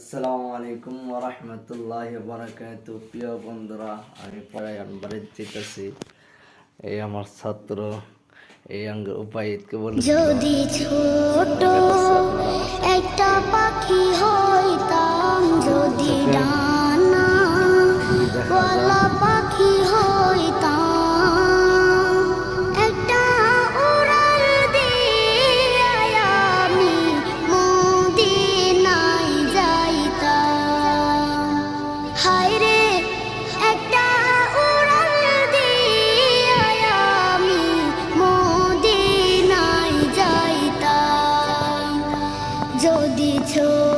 আসসালামু আলাইকুম ওরহমতুল্লাহ বারাকাত প্রিয় বন্ধুরা আমি পড়াই আনবারে যেতেছি এই আমার ছাত্র এই অঙ্গ উপায়িতকে বলে যদি ছোট একটা পাখি যদি ছোট